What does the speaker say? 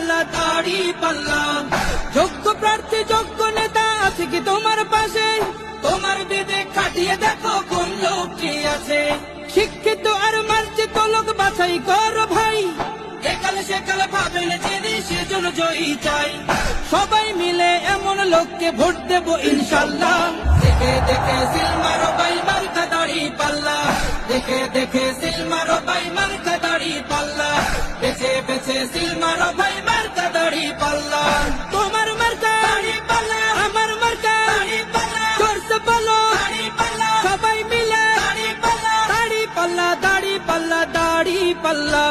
পাল্লা, দাড়ি পাল্লা। যোগ্য প্রার্থী, যোগ্য নেতা আছে কি তোমার পাশে? তোমার বিবেক খাটিয়ে দেখো কোন লোকটি আছে। শিক্ষিত আর মার্জিত লোক বাছাই করো ভাই। সবাই মিলে এমন লোককে ভোট দেব ইনশাল্লাহ। দেখে দেখে সিলমারো বাই মার্কা দাড়ি পাল্লা। দেখে দেখে সিলমারো বাই মার্কা দাড়ি পাল্লা। বেছে বেছে সিলমারো ভাই মিলে দাড়ি পাল্লা